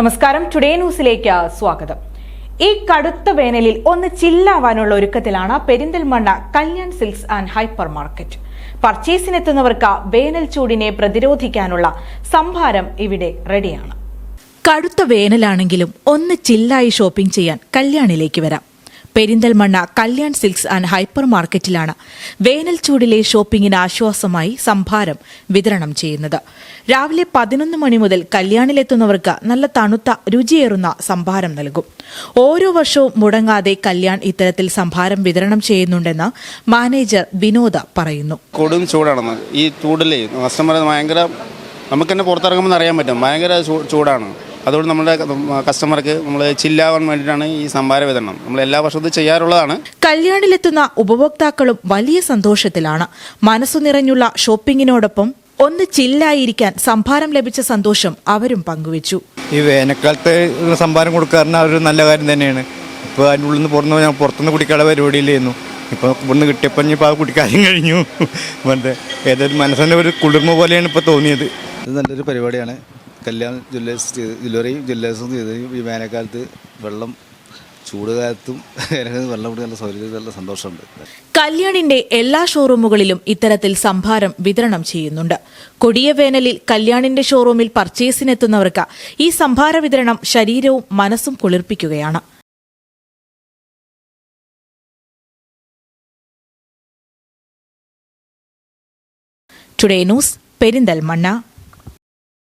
നമസ്കാരം. ടുഡേ ന്യൂസിലേക്ക് സ്വാഗതം. ഈ കടുത്ത വേനലിൽ ഒന്ന് ചില്ലാവാനുള്ള ഒരുക്കത്തിലാണ് Perinthalmanna Kalyan silks and hyper market. പർച്ചേസിനെത്തുന്നവർക്ക് വേനൽ ചൂടിനെ പ്രതിരോധിക്കാനുള്ള സംഭാരം ഇവിടെ റെഡിയാണ്. കടുത്ത വേനലാണെങ്കിലും ഒന്ന് ചില്ലായി ഷോപ്പിംഗ് ചെയ്യാൻ കല്യാണിലേക്ക് വരാം. Perinthalmanna Kalyan silks and hyper മാർക്കറ്റിലാണ് വേനൽ ചൂടിലെ ഷോപ്പിംഗിന് ആശ്വാസമായി സംഭാരം വിതരണം ചെയ്യുന്നത്. രാവിലെ പതിനൊന്ന് മണി മുതൽ കല്യാണിലെത്തുന്നവർക്ക് നല്ല തണുത്ത രുചിയേറുന്ന സംഭാരം നൽകും. ഓരോ വർഷവും മുടങ്ങാതെ കല്യാൺ ഇത്തരത്തിൽ സംഭാരം വിതരണം ചെയ്യുന്നുണ്ടെന്ന് മാനേജർ വിനോദ പറയുന്നു. കൊടും ചൂടാണ്. ഈ ചൂടിലെ നമുക്ക് തന്നെ പുറത്തിറങ്ങുമ്പോൾ അറിയാൻ പറ്റും. ഭയങ്കര ചൂടാണ്. അതുകൊണ്ട് നമ്മുടെ കസ്റ്റമർക്ക് നമ്മൾ ചില്ലാവാൻ വേണ്ടിയിട്ടാണ് ഈ സംഭാര വിതരണം. നമ്മൾ എല്ലാ വർഷവും ചെയ്യാറുള്ളതാണ്. കല്യാണിലെത്തുന്ന ഉപഭോക്താക്കളും വലിയ സന്തോഷത്തിലാണ്. മനസ്സു നിറഞ്ഞുള്ള ഷോപ്പിങ്ങിനോടൊപ്പം ഒന്ന് ചില്ലായിരിക്കാൻ സംഭാരം ലഭിച്ച സന്തോഷം അവരും പങ്കുവച്ചു. ഈ വേനൽക്കാലത്ത് സംഭാരം കൊടുക്കാറുണ്ട്. അവർ നല്ല കാര്യം തന്നെയാണ്. ഇപ്പോൾ അതിന്റെ ഉള്ളിൽ നിന്ന് പുറത്തുനിന്ന് ഞാൻ പുറത്തുനിന്ന് കുടിക്കാനുള്ള പരിപാടിയില്ലായിരുന്നു. ഇപ്പോൾ ഇവിടുന്ന് കിട്ടിയപ്പോൾ ഇനിയിപ്പോൾ ആ കുടിക്കാനും കഴിഞ്ഞു. വെറുതെ ഏതൊരു മനസ്സിന്റെ ഒരു കുളിർമ പോലെയാണ് ഇപ്പോൾ തോന്നിയത്. ഇത് നല്ലൊരു പരിപാടിയാണ്. കല്യാൺ ജ്വല്ലേഴ്സ് ചെയ്ത് ജ്വല്ലറി ജ്വല്ലേഴ്സും ചെയ്ത് ഈ വേനൽക്കാലത്ത് വെള്ളം ചൂട് കാലത്തും വെള്ളം കൂടി നല്ല സൗകര്യം നല്ല സന്തോഷമുണ്ട്. കല്യാണിന്റെ എല്ലാ ഷോറൂമുകളിലും ഇത്തരത്തിൽ സംഭാരം വിതരണം ചെയ്യുന്നുണ്ട്. കൊടിയ വേനലിൽ കല്യാണിന്റെ ഷോറൂമിൽ പർച്ചേസിനെത്തുന്നവർക്ക് ഈ സംഭാര വിതരണം ശരീരവും മനസ്സും കുളിർപ്പിക്കുകയാണ്. Today news Perinthalmanna